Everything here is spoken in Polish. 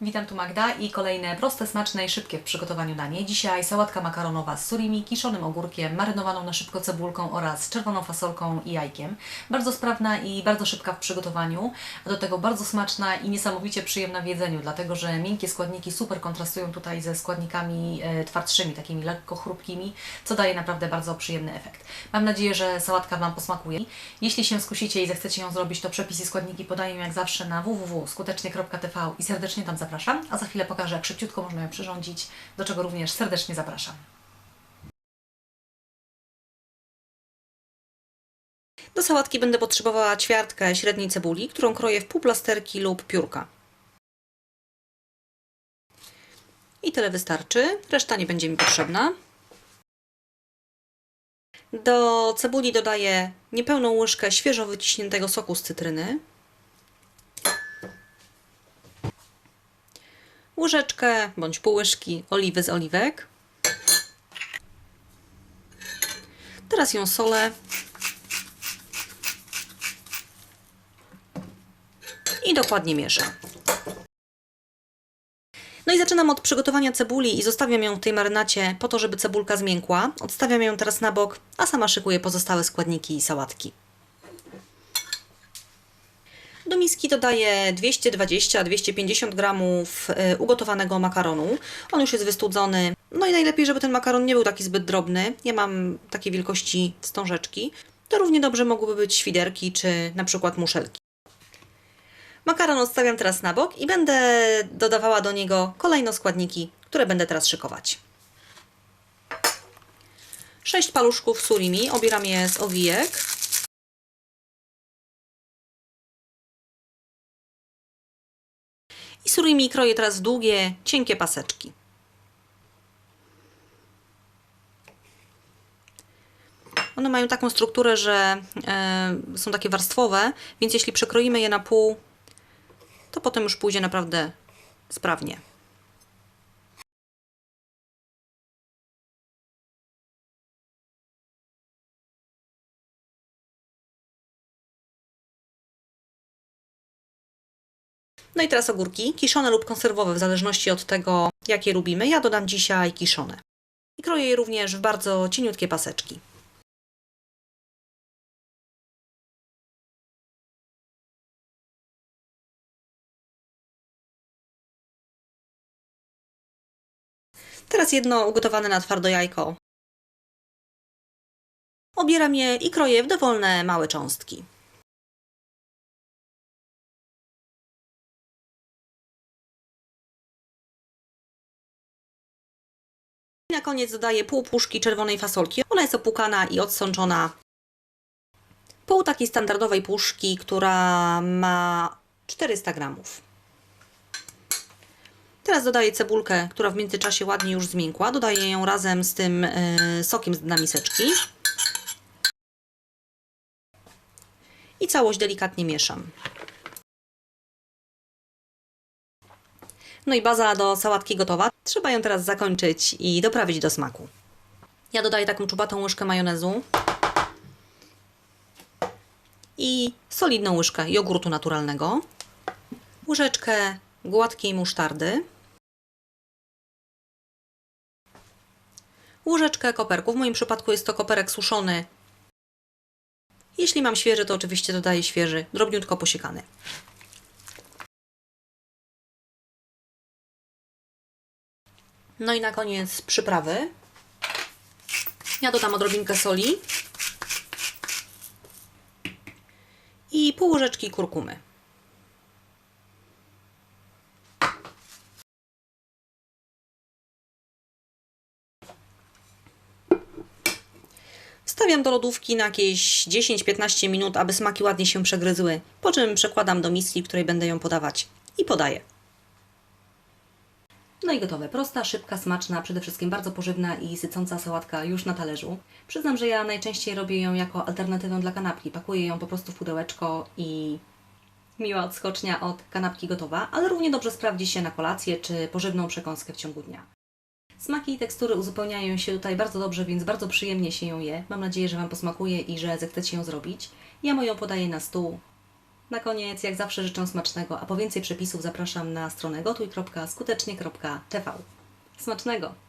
Witam tu Magda i kolejne proste, smaczne i szybkie w przygotowaniu danie. Dzisiaj sałatka makaronowa z surimi, kiszonym ogórkiem, marynowaną na szybko cebulką oraz czerwoną fasolką i jajkiem. Bardzo sprawna i bardzo szybka w przygotowaniu, a do tego bardzo smaczna i niesamowicie przyjemna w jedzeniu, dlatego że miękkie składniki super kontrastują tutaj ze składnikami e, twardszymi, takimi lekko chrupkimi, co daje naprawdę bardzo przyjemny efekt. Mam nadzieję, że sałatka Wam posmakuje. Jeśli się skusicie i zechcecie ją zrobić, to przepisy składniki podaję jak zawsze na www.skutecznie.tv i serdecznie tam zapraszam, a za chwilę pokażę, jak szybciutko można ją przyrządzić, do czego również serdecznie zapraszam. Do sałatki będę potrzebowała ćwiartkę średniej cebuli, którą kroję w pół plasterki lub piórka. I tyle wystarczy, reszta nie będzie mi potrzebna. Do cebuli dodaję niepełną łyżkę świeżo wyciśniętego soku z cytryny. Łyżeczkę bądź pół łyżki oliwy z oliwek. Teraz ją solę. I dokładnie mieszam. No i zaczynam od przygotowania cebuli i zostawiam ją w tej marynacie po to, żeby cebulka zmiękła. Odstawiam ją teraz na bok, a sama szykuję pozostałe składniki i sałatki. Do miski dodaję 220-250 gramów y, ugotowanego makaronu. On już jest wystudzony. No i najlepiej, żeby ten makaron nie był taki zbyt drobny. Ja mam takiej wielkości wstążeczki. To równie dobrze mogłyby być świderki czy na przykład muszelki. Makaron odstawiam teraz na bok i będę dodawała do niego kolejno składniki, które będę teraz szykować. 6 paluszków surimi, obieram je z owijek. I surimi kroję teraz długie, cienkie paseczki. One mają taką strukturę, że e, są takie warstwowe, więc jeśli przekroimy je na pół, to potem już pójdzie naprawdę sprawnie. No i teraz ogórki, kiszone lub konserwowe, w zależności od tego, jakie lubimy. Ja dodam dzisiaj kiszone. I kroję je również w bardzo cieniutkie paseczki. Teraz jedno ugotowane na twardo jajko. Obieram je i kroję w dowolne małe cząstki. Na koniec dodaję pół puszki czerwonej fasolki. Ona jest opłukana i odsączona. Pół takiej standardowej puszki, która ma 400 gramów. Teraz dodaję cebulkę, która w międzyczasie ładnie już zmiękła. Dodaję ją razem z tym y, sokiem z dna miseczki. I całość delikatnie mieszam. No i baza do sałatki gotowa. Trzeba ją teraz zakończyć i doprawić do smaku. Ja dodaję taką czubatą łyżkę majonezu i solidną łyżkę jogurtu naturalnego, łyżeczkę gładkiej musztardy, łyżeczkę koperku. W moim przypadku jest to koperek suszony. Jeśli mam świeży, to oczywiście dodaję świeży, drobniutko posiekany. No i na koniec przyprawy. Ja dodam odrobinkę soli i pół łyżeczki kurkumy. Wstawiam do lodówki na jakieś 10-15 minut, aby smaki ładnie się przegryzły, po czym przekładam do miski, w której będę ją podawać i podaję. No i gotowe. Prosta, szybka, smaczna, przede wszystkim bardzo pożywna i sycąca sałatka już na talerzu. Przyznam, że ja najczęściej robię ją jako alternatywę dla kanapki. Pakuję ją po prostu w pudełeczko i miła odskocznia od kanapki gotowa, ale równie dobrze sprawdzi się na kolację czy pożywną przekąskę w ciągu dnia. Smaki i tekstury uzupełniają się tutaj bardzo dobrze, więc bardzo przyjemnie się ją je. Mam nadzieję, że Wam posmakuje i że zechcecie ją zrobić. Ja moją podaję na stół Na koniec, jak zawsze, życzę smacznego, a po więcej przepisów zapraszam na stronę gotuj.skutecznie.tv. Smacznego!